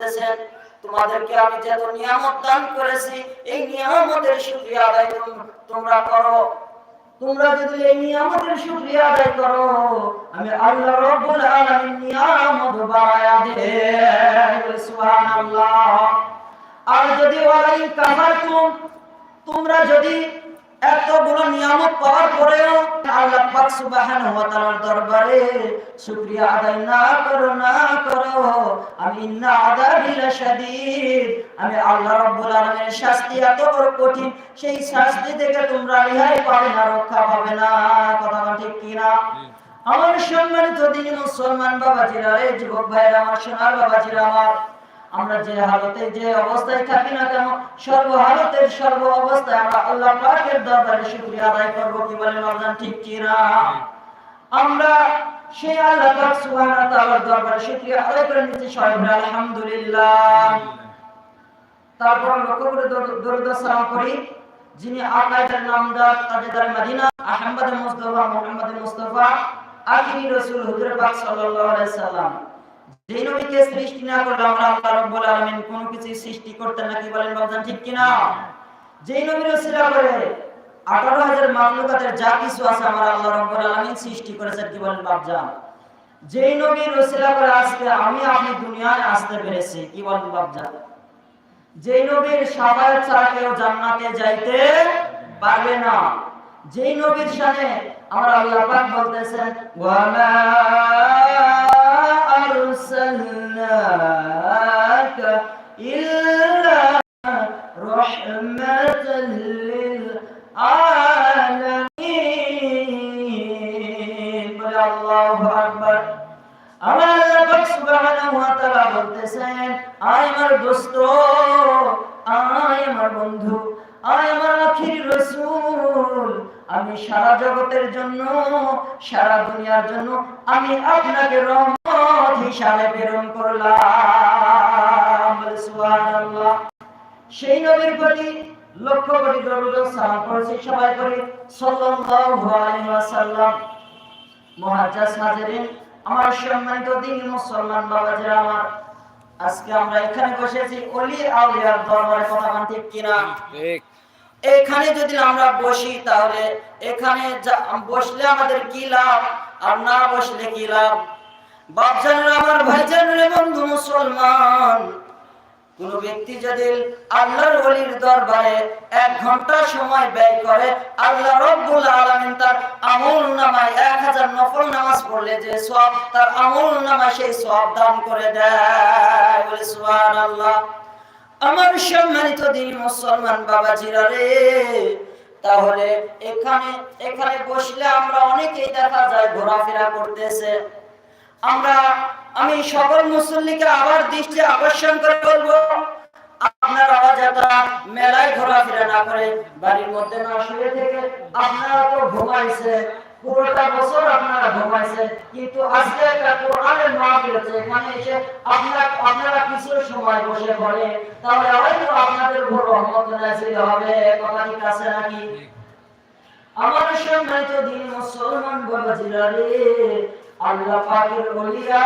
বলতেছেন, তোমাদেরকে আমি যত নিয়ামত দান করেছি, এই নিয়ামতের শুকরিয়া আদায় তোমরা করো। তোমরা যদি এই নিয়ামতের শুকরিয়া আদায় করো, আমি আল্লাহ রব্বুল আলামিন নিয়ামত বাড়ায়া দেব। সুবহানাল্লাহ। আর যদি ওয়ালাই কাফারতুম, তোমরা যদি এতগুলো নিয়ামত পাওয়ার পরেও আল্লাহ পাক সুবহানাহু ওয়া তাআলার দরবারে শুকরিয়া আদায় না করো না করো। আমি ইন্না আযাবি লাশাদীদ। আমি আল্লাহ রাব্বুল আলামিনের শাস্তি এত বড় কঠিন সেই শাস্তি থেকে তোমরা রেহাই পাবে না রক্ষা পাবে না। কথা ঠিক কি না? আমার সম্মানিত দিনী মুসলমান বাবাজিরা রে যুবক ভাইরা আমার সোনার বাবাজিরা আমার। আমরা যে হালতে যে অবস্থায় থাকি না কেন, সর্ব হালতের সর্ব অবস্থায় আমরা আল্লাহ পাকের দরবারে শুকরিয়া আদায় করব, কি বলেন আপনার ঠিক কি না আমরা সেই আল্লাহ পাক সুবহানাহু ওয়া তাআলার দরবারে শুকরিয়া আদায় করে সবাই বলে আলহামদুলিল্লাহ। তারপর লক্ষ্য করে দরুদ- সালাম করি যিনি আকাইদার নামদার তাজেদার Medina Ahmad Mustafa Muhammad Mustafa আখিরি রাসূল হুজুর পাক সাল্লাল্লাহু আলাইহি সাল্লাম। যেই নবীকে সৃষ্টি না করলে আমরা আল্লাহ রাব্বুল আলামিন কোনো কিছু সৃষ্টি করতে নাকি বলেন বাজান ঠিক কি না যেই নবীর ওসিলা করে 18000 মাখলুকাতের যা কিছু আছে আমার আল্লাহ রাব্বুল আলামিন সৃষ্টি করেছেন, কি বলেন বাপজান? যেই নবীর ওসিলা করে আজকে আমি আপনি দুনিয়ায় আসতে পেরেছি, কি বলেন বাপজান? যেই নবীর সাফায়াত ছাড়া কেউ জান্নাতে যাইতে পারবে না। যেই নবীর শানে আমার আল্লাহ পাক বলতেছেন, ওয়া ইল্লা রাহমাতাল লিল আলামিন বলে আল্লাহু আকবার আমার আল্লাহ সুবহানাহু বলতেছেন, আয় আমার দোস্ত, আয় আমার বন্ধু, আয় আমার আখির রাসূল আমি সারা জগতের জন্য, সারা দুনিয়ার জন্য আমি আপনাকে রহমত হিসাবে প্রেরণ করলাম। সেই নবীর প্রতি লক্ষ্য কোটি দরুদ ও সালাম করেছি সবাই করি সাল্লাল্লাহু আলাইহি ওয়াসাল্লাম। মুহাজ্জাজ হাজিরিন, আমার সম্মানিত দিন মুসলমান বাবাজিরা আমার, আজকে আমরা এখানে বসেছি অলি আউলিয়ার দরবারে কথা বলতে কিনা? ঠিক। এখানে যদি আমরা বসি তাহলে এখানে বসলে আমাদের কি লাভ? আর না বসলে কি লাভ? আমার বন্ধু মুসলমান। কোন ব্যক্তি যদি আল্লাহর দরবারে এক ঘণ্টা সময় ব্যয় করে, আল্লাহ রব্বুল আলামিন তার আমল নামায় এক হাজার নফল নামাজ পড়লে যে সব তার আমল নামায় সেই সব দান করে দেয়। বলে সুবহানাল্লাহ। আমার সম্মানিত দিন মুসলমান বাবাজিরা রে, তাহলে এখানে এখানে বসলে আমরা অনেকেই দেখা যায় ঘোরাফেরা করতেছে। আমরা, আমি সকল মুসল্লিকে আবার দৃষ্টি আকর্ষণ করে বলব, আপনারা যারা মেলায় ঘোরাফেরা না করে বাড়ির মধ্যে না শুয়ে থেকে আপনারা তো ঘুমাইছে পুরোটা বছর আপনারা ঘুমাইছেন কিন্তু আজকে একটা কোরআনের মাহফিল হচ্ছে এখানে এসে আপনারা আপনারা কিছু সময় বসে পড়ে, তাহলে হয়তো আপনাদের উপর রহমত নাজিল হবে কথা ঠিক আছে নাকি? আমার সম্মানিত দিন মুসলমান বাবা রে আল্লাহ পাকের ওলিয়া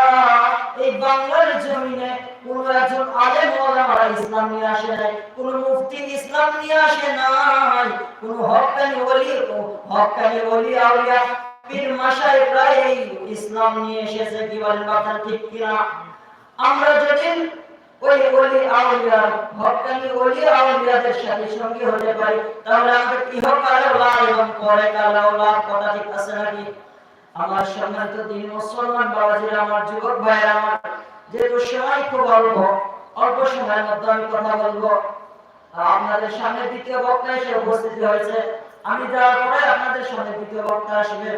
এই বাংলার জমিনে কোন একজন আলেম ওলামারা ইসলাম নিয়ে আসে নাই, কোন মুফতি ইসলাম নিয়ে আসে নাই, কোন হক্কানি ওলি হক্কানি ওলি আউলিয়া পীর মাশায় প্রায় ইসলাম নিয়ে এসেছে, কি বলেন কথা ঠিক কিনা? আমরা যেদিন ওই ওলি আউলিয়া হক্কানি ওলি আউলিয়াদের সাথে সঙ্গী হতে পারি, তাহলে আমাদের ইহকালে লাভ এবং পরে কালে লাভ কথা ঠিক আছে নাকি? আমার সম্মানিত দিন মুসলমান বাবাজিরা আমার যুবক ভাইয়েরা, আমার যেহেতু সময় খুব অল্প অল্প সময়ের মধ্যে আমি কথা বলব। আপনাদের সামনে দ্বিতীয় বক্তা এসে উপস্থিত হয়েছে। আমি যাওয়ার পরে আপনাদের সামনে দ্বিতীয় বক্তা আসবে।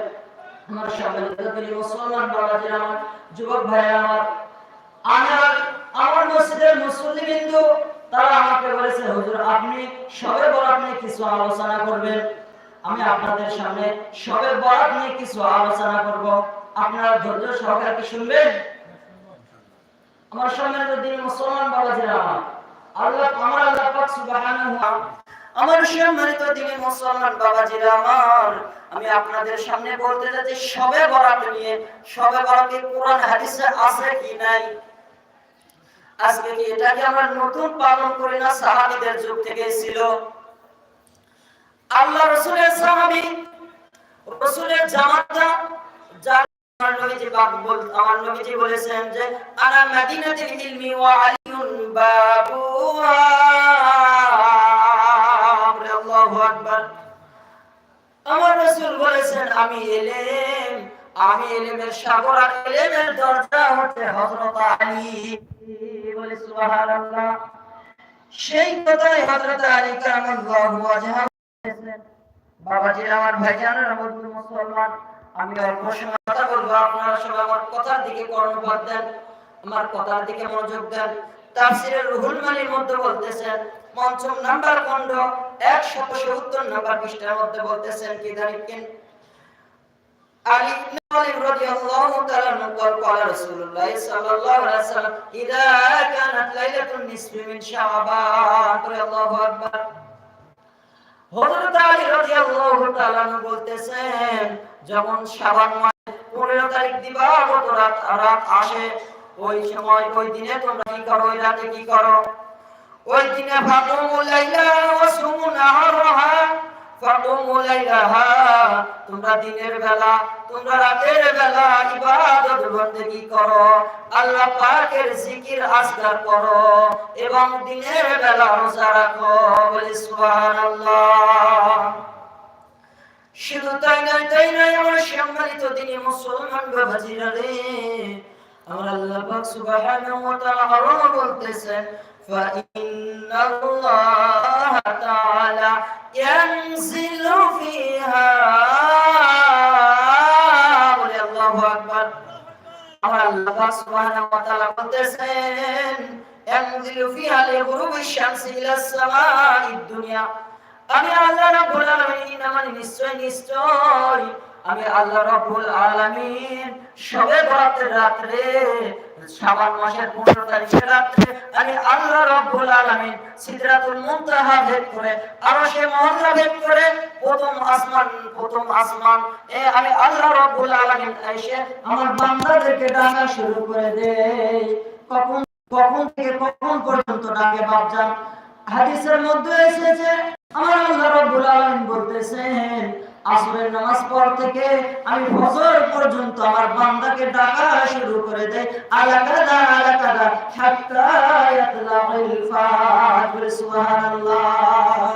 আমার সম্মানিত দিন মুসলমান বাবাজিরা আমার যুবক ভাইয়েরা, আমার আমার আমার মসজিদের মুসল্লি বিন্দু তারা আমাকে বলেছে, হুজুর, আপনি সবে বরাত আপনি কিছু আলোচনা করবেন। আমি আপনাদের সামনে সবে বরাত নিয়ে কিছু আলোচনা করব। আপনারা ধৈর্য সহকারে কি শুনবেন? আমার সম্মানিত দিন মুসলমান বাবাজিরা আমার, আল্লাহ আমার আল্লাহ পাক সুবহানাহু আমার সম্মানিত দিনী মুসলমান বাবাজিরা আমার, আমি আপনাদের সামনে বলতে যাচ্ছি সবে বরাত নিয়ে সবে বরাতে কোরআন, হাদিসে আছে কি নাই? আজকে কি এটাকে আমরা নতুন পালন করি না? সাহাবীদের যুগ থেকে ছিল। আল্লাহ রসুলের সাহাবী, রসুলের জামাতা, যার আমার নবীজি বল আমার নবীজি বলেছেন যে, আনা ইলমি ওয়া আলিয়ুন বাবুহা। আল্লাহু আকবার। আমার রাসূল বলেছেন, আমি এলেম, আমি এলেমের সাগর আর এলেমের দরজা হতে হযরত আলী। বলে সেই কথাই হযরত আলী কারামাল্লাহু ওয়াজহা বাবাজির আমার ভাইজানেরা বন্ধু মুসলমান, আমি অল্প সময় কথা বলব, আপনারা সবাই আমার কথার দিকে কর্ণপাত দেন, আমার কথার দিকে মনোযোগ দেন। তাফসিরের রুহুল মানির মধ্যে বলতেছেন, পঞ্চম নাম্বার খণ্ড, একশত সত্তর নাম্বার পৃষ্ঠার মধ্যে বলতেছেন, কি দাঁড়িয়েন আলী আলী রাদিয়াল্লাহু তাআলা নকল করা রাসূলুল্লাহ সাল্লাল্লাহু আলাইহি ওয়াসাল্লাম, ইদা কানাত লাইলাতুন নিসফি মিন শাবান রাদিয়াল্লাহু আকবার। হযরত আলী রাদিয়াল্লাহু তাআলা বলতেছেন, যখন শাবান মাসের 15 তারিখ দিবাগত রাত রাত আসে, ওই সময়, ওই দিনে তোমরা কি করো, ওই রাতে কি করো? ওই দিনে ফাতুমুল লাইলা ওয়া সুমু তোমরা দিনের বেলা, তোমরা রাতের বেলা ইবাদত বন্দেগি করো। আল্লাহ পাকের জিকির আজগার করো এবং দিনের বেলা রোজা রাখো। বলে সুবহানাল্লাহ। শুধু তাই নয় তাই নয়, আমার সম্মানিত দিনী মুসলমান বাবাজিরা রে। আমার আল্লাহ পাক সুবহানাহু ওয়া তাআলা আরও বলতেছেন فإن الله تعالى ينزل فيها বলে আল্লাহু আকবার আমার আল্লাহ পাক সুবহানাহু ওয়া তাআলা বলতেছেন ينزل فيها لغروب الشمس إلى السماء الدنيا আমি আল্লাহ রাব্বুল আলামিন আমার নিশ্চয় নিশ্চয় আমি আল্লাহ রাব্বুল আলামিন সবে বরাতের রাত্রে শাবান মাসের 15 তারিখের রাত্রে আমি আল্লাহ রাব্বুল আলামিন সিদরাতুল মুনতাহা ভেদ করে, আরশে মহল্লা ভেদ করে, প্রথম আসমান প্রথম আসমান, এ আমি আল্লাহ রাব্বুল আলামিন এসে আমার বান্দাদেরকে ডাকা শুরু করে দেই। কখন কখন থেকে কখন পর্যন্ত ডাকে বাপজান? হাদিসের মধ্যে এসেছে, আমার আল্লাহ রাব্বুল আলামিন বলতেছেন আসরের নামাজ পর থেকে আমি ফজর পর্যন্ত আমার বান্দাকে ডাকা শুরু করে দেই আলাকাদা আলাকাদা হাত্তা ইয়াতলাউল ফাজর সুবহানাল্লাহ।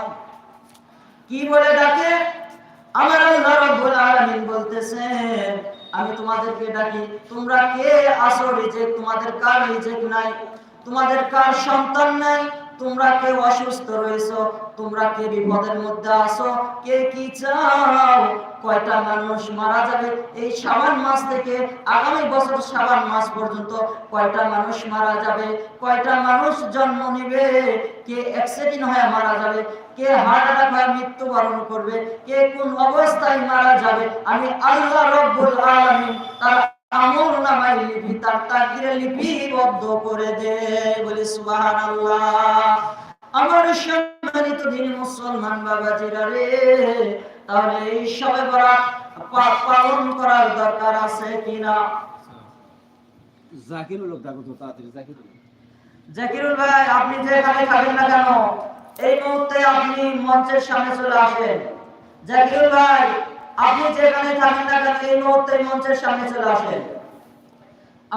কি বলে ডাকে? আমার আল্লাহ রাব্বুল আলামিন বলতেছেন আমি তোমাদেরকে ডাকি, তোমরা কে? আসো রিজেক তোমাদের কার রিজেক নাই, তোমাদের কার সন্তান নাই? তোমরা কে অসুস্থ রয়েছো? তোমরা কে বিপদের মধ্যে আসো কে কি চাও? কয়টা মানুষ মারা যাবে? এই শ্রাবণ মাস থেকে আগামী বছর শ্রাবণ মাস পর্যন্ত কয়টা মানুষ মারা যাবে? কয়টা মানুষ জন্ম নিবে? কে অ্যাক্সিডেন্ট হয়ে মারা যাবে? কে হার্ট অ্যাটাক হয়ে মৃত্যুবরণ করবে? কে কোন অবস্থায় মারা যাবে? আমি আল্লাহ রব্বুল আলামিন তার আমল নামাই লিপি তার তাকদিরে লিপিবদ্ধ করে দে। বলি সুবহানাল্লাহ। আমার সম্মানিত দিন মুসলমান বাবাজিরা রে তাহলে এই সবে বরাত পালন করার দরকার আছে কিনা? জাকিরুল ডাকো তো তাড়াতাড়ি জাকিরুল। জাকিরুল ভাই আপনি যে এখানে থাকেন না কেন? এই মুহূর্তে আপনি মঞ্চের সামনে চলে আসেন। জাকিরুল ভাই আপনি যেখানে থাকেন না কেন, এই মুহূর্তে মঞ্চের সামনে চলে আসেন।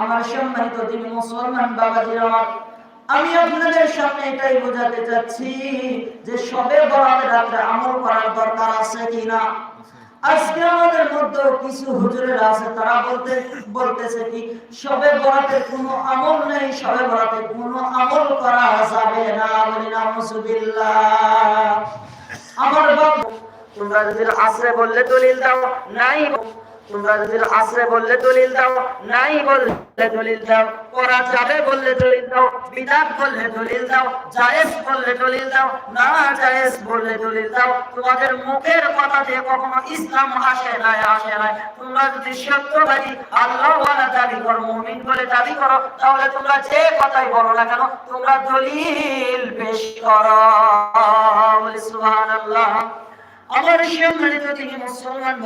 আমার সম্মানিত দিন মুসলমান বাবাজির আমার, আমি আপনাদের সামনে এটাই বোঝাতে চাচ্ছি যে সবে বরাত রাত্রে আমল করার দরকার আছে কিনা। আজকে আমাদের মধ্যে কিছু হুজুরের আছে, তারা বলতে, বলতেছে কি, সবে বরাতের কোনো আমল নেই, সবে বরাতে কোনো আমল করা যাবে না, বলি না মুসুবিল্লাহ আমার বাপ তোমরা যদি আসরে বললে দলিল দাও, নাই তোমরা যদি আসরে বললে দলিল দাও, নাই বললে দলিল দাও, করা যাবে বললে দলিল দাও, বিদাত বললে দলিল দাও, জায়েজ বললে দলিল দাও, না জায়েজ বললে দলিল দাও, তোমাদের মুখের কথা দিয়ে কখনো ইসলাম আসে না আসে না তোমরা যদি সত্যবাদী আল্লাহ ওয়ালা দাবি করো, মুমিন বলে দাবি করো, তাহলে তোমরা যে কথাই বলো না কেন, তোমরা দলিল পেশ করো। সুবহানাল্লাহ। আমার তিনি মুসলমান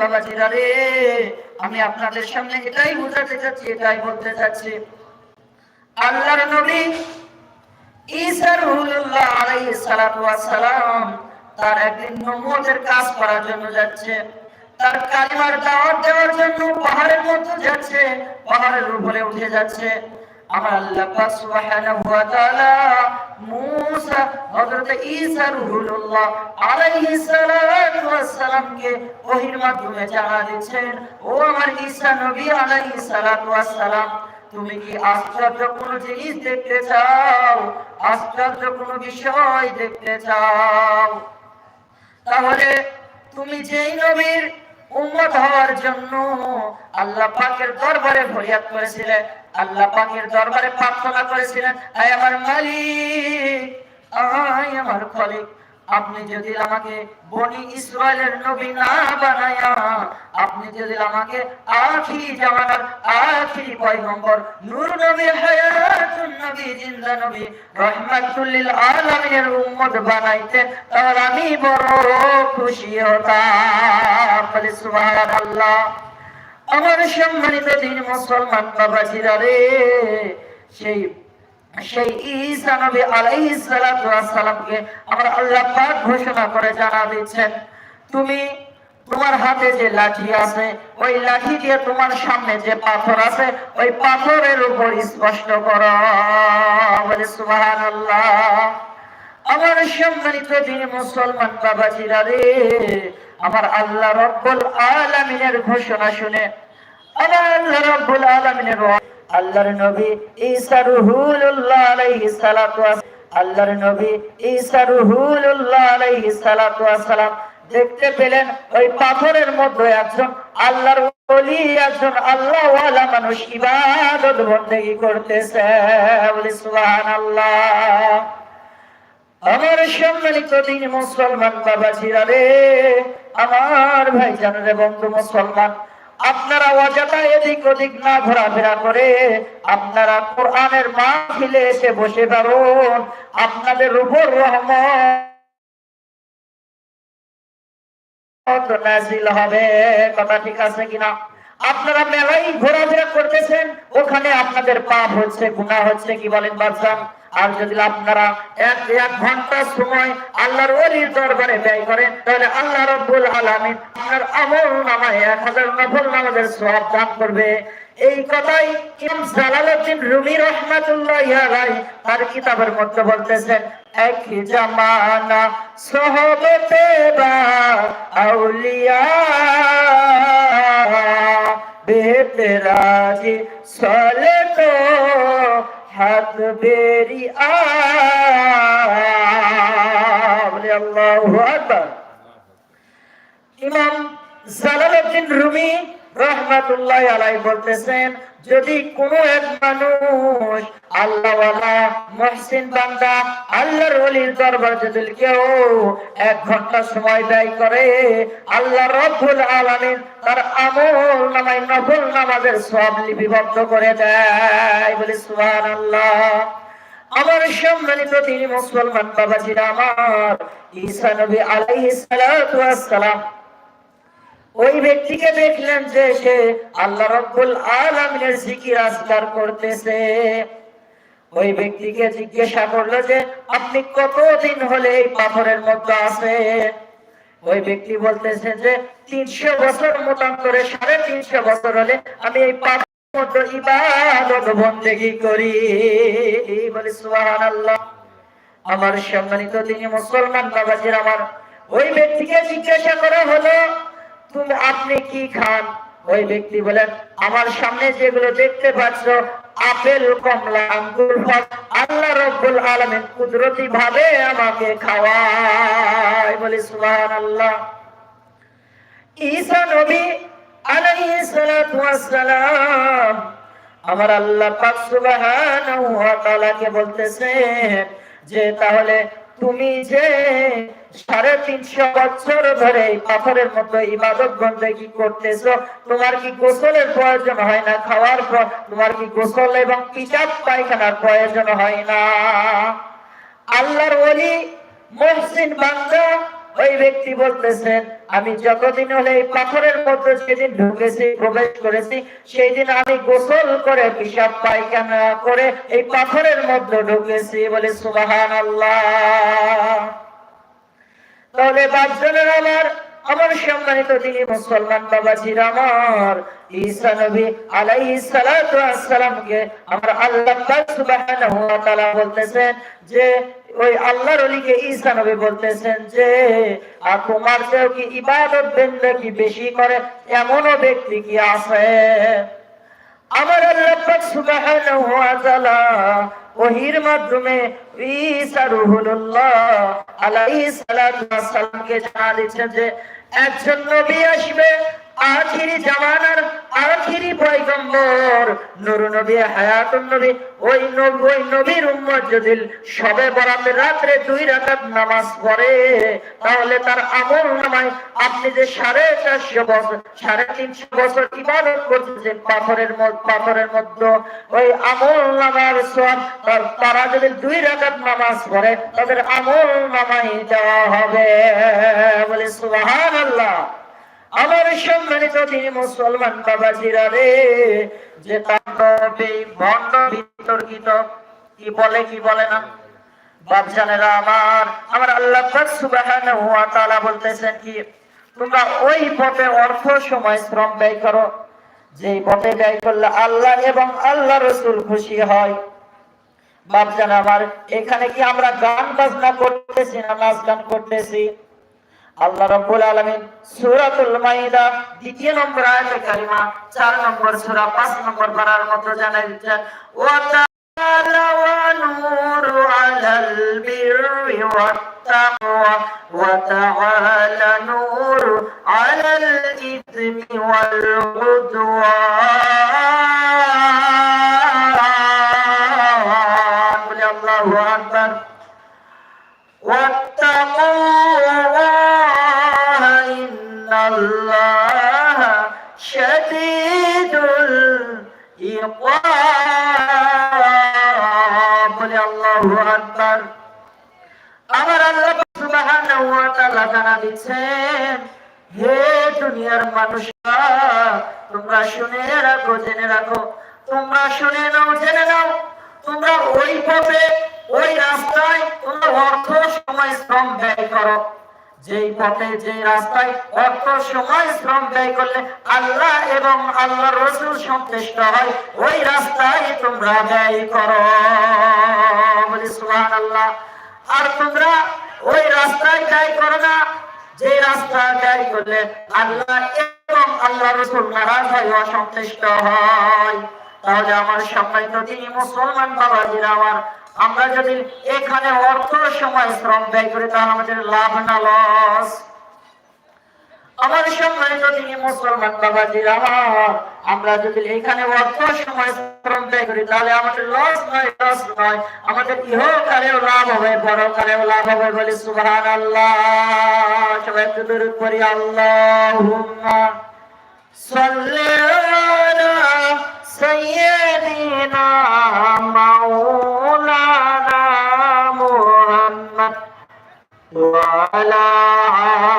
আমি আপনাদের সামনে এটাই বোঝাতে চাচ্ছি, এটাই বলতে চাচ্ছি। আল্লাহর নবী আলাইহিস সালাতু সালাম তার একদিন নবুয়তের কাজ করার জন্য যাচ্ছে। তার কালিমার দাওয়াত দেওয়ার জন্য পাহাড়ের মধ্যে যাচ্ছে, পাহাড়ের উপরে উঠে যাচ্ছে। আল্লাহ সুবহানাহু ওয়া তাআলা মূসা, হযরত ঈসা রুহুল্লাহ সালাতু ওহীর মাধ্যমে জানা ও আমার ঈসা নবী সালাতু সালাম, তুমি কি আশ্চর্য কোন জিনিস দেখতে চাও? আশ্চর্য কোন বিষয় দেখতে চাও? তাহলে তুমি যেই নবীর উম্মত হওয়ার জন্য আল্লাহ পাকের দরবারে ফরিয়াদ করেছিলেন আল্লাহ পাকের দরবারে প্রার্থনা করেছিলেন, আয় আমার মালিক, আয় আমার খলিক, আপনি যদি আমাকে বনি ইসরায়েলের নবী না বানায়া, আপনি যদি আমাকে আখিরি জামানার আখিরি পয়গম্বর, নূর নবী, হায়াতুন নবী, জিন্দা নবী, রহমাতুল লিল আলামিনের উম্মত বানাইতে তাহলে আমি বড় খুশি হতাম বলে সুবহানাল্লাহ। আমার সম্মানিত দিন মুসলমান বাবাজিরা রে, সেই সেই ঈসা নবী আলাইহিস সালাতু ওয়াস সালামকে আমার আল্লাহ পাক ঘোষণা করে জানা দিচ্ছেন তুমি তোমার হাতে যে লাঠি আছে, ওই লাঠি দিয়ে তোমার সামনে যে পাথর আছে, ওই পাথরের উপর স্পষ্ট করো। বলে সুবহানাল্লাহ। আমার সম্মানিত দিন মুসলমান বাবাজিরা রে, আমার আল্লাহ রব্বুল আলামিনের ঘোষণা শুনে, আমার আল্লাহ রব্বুল আলামিনের আল্লাহর নবী ঈসা রুহুলুল্লাহ আলাইহিস সালাতু আল্লাহর নবী ঈসা রুহুলুল্লাহ আলাইহিস সালাতু ওয়াস সালাম দেখতে পেলেন ওই পাথরের মধ্যে একজন আল্লাহর ওলি, একজন আল্লাহ ওয়ালা মানুষ ইবাদত বন্দেগী করতেছে। বলি সুবহানাল্লাহ। আমার সম্মানিত দিন মুসলমান বাবা রে, আমার ভাই জানরে বন্ধু মুসলমান, আপনারা অযথা এদিক ওদিক না ঘোরাফেরা করে আপনারা কোরআনের মাহফিলে এসে বসে পারুন আপনাদের উপর রহমত নাজিল হবে, কথা ঠিক আছে কিনা? আপনারা মেলাই ঘোরাফেরা করতেছেন, ওখানে আপনাদের পাপ হচ্ছে, গুনাহ হচ্ছে, কি বলেন বাদশাহ? আর যদি আপনারা এক এক ঘণ্টা সময় আল্লাহর ওলির দরবারে ব্যয় করেন, তাহলে আল্লাহ রব্বুল আলামিন আপনার আমল নামায় এক হাজার নফল নামাজের সওয়াব দান করবে। এই কথাই ইমাম জালালউদ্দিন রুমি রহমাতুল্লাহ আলাইহি তার কিতাবের মধ্যে বলতেছেন এক জামানা সহবতে বা আউলিয়া বেতরাজি সলে তো বেরি আল্লাহ ইমাম জালালউদ্দিন রুমি রহমাতুল্লাহ আলাই বলতেছেন, যদি কোনো এক মানুষ আল্লাহওয়ালা, মহসিন বান্দা, আল্লাহর ওলির দরবার যদি কেউ এক ঘণ্টা সময় ব্যয় করে, আল্লাহ রব্বুল আলামিন তার আমল নামায় নফল নামাজের সব লিপিবদ্ধ করে দেয়। বলে, সুবহানাল্লাহ। আমার সম্মানিত তিনি মুসলমান বাবাজিরা, আমার ঈসা নবী আলাইহিস সালাম ওই ব্যক্তিকে দেখলেন যে সে আল্লাহ রব্বুল আলামিনের জিকির আজকার করতেছে। ওই ব্যক্তিকে জিজ্ঞাসা করল যে, আপনি কতদিন হলে এই পাথরের মধ্যে আছে ওই ব্যক্তি বলতেছে যে, তিনশো বছর মতান্তরে সাড়ে তিনশো বছর হলে আমি এই পাথরের মধ্যে ইবাদত, বন্দেগী করি। বলি, সুবহানাল্লাহ। আমার সম্মানিত তিনি মুসলমান বাবাজির আমার ওই ব্যক্তিকে জিজ্ঞাসা করা হলো তুমি আপনি কি খান? ওই ব্যক্তি বলেন, আমার সামনে যেগুলো দেখতে পাচ্ছ, আপেল, কমলা, আঙ্গুর, ফল, আল্লাহ রব্বুল আলামিন কুদরতি ভাবে আমাকে খাওয়ায়। বলি, সুবহানাল্লাহ। ঈসা নবী আলাইহিস সালাতু ওয়াস সালাম আমার আল্লাহ পাক সুবহানাহু ওয়া তাআলাকে বলতেছেন যে, তাহলে তুমি যে সাড়ে তিনশো বছর ধরে পাথরের মতো ইবাদত বন্দেগী করতেছো? তোমার কি গোসলের প্রয়োজন হয় না খাওয়ার পর? তোমার কি গোসল এবং পিসাব পায়খানার প্রয়োজন হয় না? আল্লাহর ওলি মহসিন বান্দা ওই ব্যক্তি বলতেছেন আমি যতদিন হলে এই পাথরের মধ্যে সেদিন ঢুকেছি, প্রবেশ করেছি সেই দিন আমি গোসল করে পিসাব পায়খানা করে এই পাথরের মধ্যে ঢুকেছি। বলে সুবাহান আল্লাহ তাহলে বাপজনের আমার আমার সম্মানিত তিনি মুসলমান বাবাজির আমার, ঈসা নবী আলাইহিস সালাতু আসসালামকে আমার আল্লাহ সুবহানাহু ওয়া তাআলা বলতেছেন যে ওই আল্লাহর ঈসা নবী বলতেছেন যে, আর তোমার কেউ কি ইবাদত বেশি করে? এমনও ব্যক্তি কি আছে? আমার আল্লাহ পাক ওহির মাধ্যমে ঈসা রুহুল্লাহ আলাইহিস সালাতু ওয়াস সালামকে যে, একজন নবী আসবে আখিরি জামানার আখিরি পয়গম্বর নূর নবী হায়াতুন নবী ওই নবী ওই নবীর উম্মত যদি সবে বরাতে রাত্রে দুই রাকাত নামাজ পড়ে, তাহলে তার আমল নামায় আপনি যে সাড়ে চারশো বছর সাড়ে তিনশো বছর ইবাদত করতেছেন পাথরের মধ্যে পাথরের মধ্যে, ওই আমল নামার সব তারা যদি দুই রাকাত নামাজ পড়ে, তাদের আমল নামাই দেওয়া হবে। বলে সুবহান আল্লাহ আমার সম্মানিত তিনি মুসলমান বাবাজিরা রে, যে ভণ্ড বিতর্কিত, কি বলে কি বলে না? বাপজানেরা আমার আমার আল্লাহ বলতেছেন কি, তোমরা ওই পথে অর্থ সময় শ্রম ব্যয় করো। যেই পথে ব্যয় করলে আল্লাহ এবং আল্লাহ রসুল খুশি হয়। বাপজান আমার, এখানে কি আমরা গান বাজনা করতেছি না নাচ গান করতেছি? আল্লাহ রাব্বুল আলামিন সূরাতুল মাইদা দ্বিতীয় নম্বর আয়াতে কারিমা 4 নম্বর সূরা 5 নম্বর পারার মধ্যে জানাই দিচ্ছেন ওয়া তাআলা ওয়া নূরু আলাল বিররি ওয়াত তাকওয়া, ওয়া তাআলা নূরু আলাল ইসমি ওয়াল উদওয়ান। বলে আল্লাহু আকবার। আমার আল্লাহ সুবহানাহু ওয়া তাআলা জানা দিচ্ছেন, হে দুনিয়ার মানুষরা, তোমরা শুনে রাখো, জেনে রাখো। তোমরা শুনে নাও, জেনে নাও। তোমরা ওই পথে, ওই রাস্তায়, তোমরা অর্থ সময় শ্রম ব্যয় করো। যেই পথে যে রাস্তায় অর্থ সময় শ্রম ব্যয় করলে আল্লাহ এবং আল্লাহ রসুল সন্তুষ্ট হয়, ওই রাস্তায় তোমরা ব্যয় করো। বলি সুবহান আল্লাহ আর তোমরা ওই রাস্তায় ব্যয় করো না যে রাস্তা ব্যয় করলে আল্লাহ এবং আল্লাহ রসুল নারাজ হয়, অসন্তুষ্ট হয়। তাহলে আমার সম্মানিত তিনি মুসলমান বাবাজিরা, আমার আমরা যদি এখানে অর্থ সময় শ্রম ব্যয় করি, তাহলে আমাদের লাভ না লস আমার সম্মানিত তিনি মুসলমান বাবাজিরা, আমার আমরা যদি এখানে অর্থ সময় শ্রম ব্যয় করি, তাহলে আমাদের লস নয় লস নয়। আমাদের ইহকালেও লাভ হবে, পরকালেও লাভ হবে বলে সুবহান আল্লাহ সবাই একটু দূর করি আল্লাহুম্মা সাল্লি আলা সাইয়্যিদিনা মাওলানা মুহাম্মদ وعلى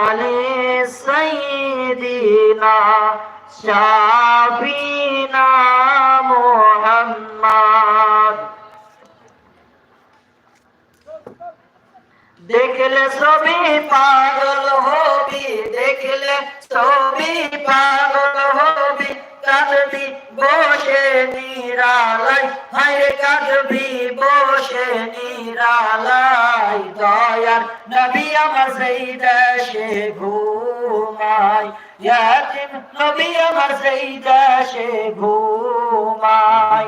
آل سيدنا شافينا محمد দেখলে ছবি পাগল হবি দেখলে ছবি পাগল হবি কাঁদবি বসে নিরালাই হায় কাঁদবি, বসে নিরালাই দয়ার নবী আমার সেই দেশে ঘুমাই ইয়াতিম নবী আমার সেই দেশে ঘুমাই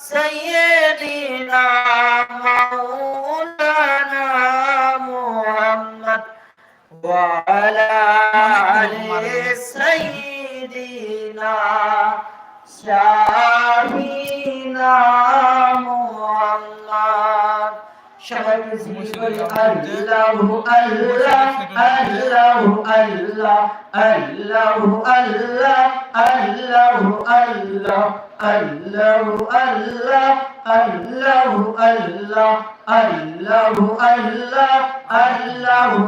سيدنا مولانا محمد وعلى آل سيدنا شافينا محمد সবাই আল্লাহু আল্লাহ আল্লাহু আল্লাহ আল্লাহু আল্লাহ আল্লাহু আল্লাহ আল্লাহু আল্লাহ আল্লাহু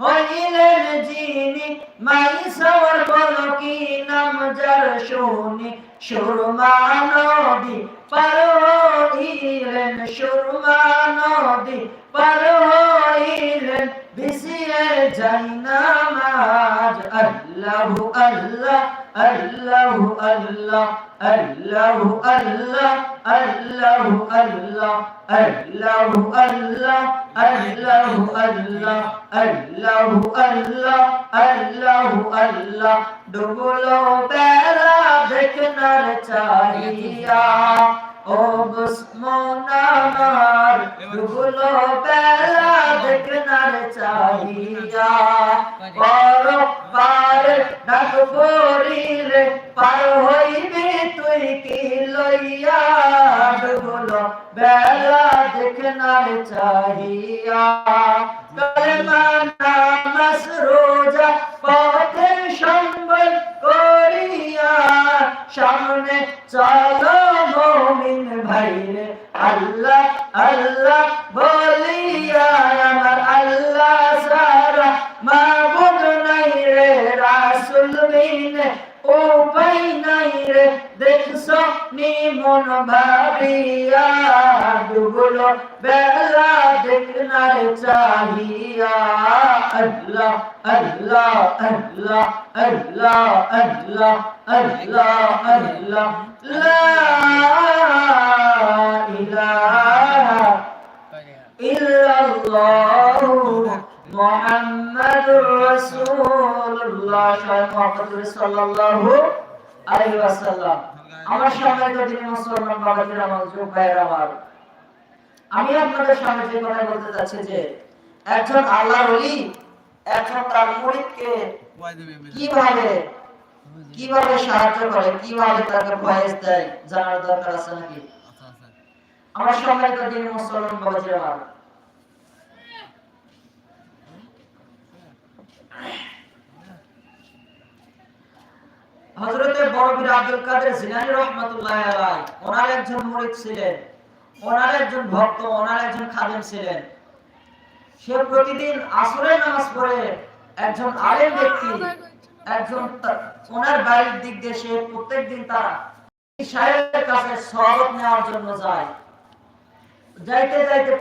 হইলেন যিনি মাই সওয়ার বল কি নাম যার শুনি? সুরমা নদী পার হইলেন সুরমা নদী পার হইলেন বিছিয়ে যাই নামাজ আল্লাহু আল্লাহ আল্লাহু আল্লাহ আল্লাহু আল্লাহ আল্লাহু আল্লাহ আল্লাহু আল্লাহ আল্লাহু আল্লাহ আল্লাহু আল্লাহ আল্লাহু আল্লাহ। ডুবলো বেলা দেখনার চাহিয়া। ও বুসমনার ডুবলো বেলা দেখনার চাহিয়া বড় পার ডাক পড়িলে পার হইবি তুই কি লইয়া? ডুবলো বেলা দেখনার চাহিয়া কলমা নামাজ, রোজা পথের সম্বল করিয়া সামনে চলো মমিন ভাইরে, আল্লাহ আল্লাহ বলিয়া আমার আল্লাহ সারা মাবুদ নাই রে, রাসুল বিনে উপায় নাই রে। দেখছ নিমন ভাবিয়া ডুবলো বেলা দেখনার চাহিয়া আল্লাহ আল্লাহ আল্লাহ আল্লাহ আল্লাহ আল্লাহ আল্লাহ লা ইলাহা ইল্লাল্লাহু মুহাম্মাদুর রাসূলুল্লাহ মুহাম্মদ সাল্লাল্লাহু আলাইহি ওয়াসাল্লাম আমার সম্মানিত দিনী মুসলমান বাবাদের আমার যুবক ভাইয়ের আমার। আমি আপনাদের সামনে যে কথা বলতে চাচ্ছি যে, একজন আল্লাহর ওলি একজন তার মুরিদকে কীভাবে কীভাবে সাহায্য করে, কীভাবে তাকে ভয়েস দেয়, জানার দরকার আছে নাকি? আমার সম্মানিত দিনী মুসলমান বাবাদের আমার। হযরতে বড়বীর আব্দুল কাদের জিলানী রহমাতুল্লাহ আলাইহি, ওনার একজন মুরিদ ছিলেন, ওনার একজন ভক্ত, ওনার একজন খাদেম ছিলেন। সে প্রতিদিন আসরের নামাজ পড়ে একজন আলেম ব্যক্তি, একজন ওনার বাড়ির দিক দিয়ে সে প্রত্যেকদিন তার সাহেবের কাছে সহবত নেওয়ার জন্য যায়। যাইতে যাইতে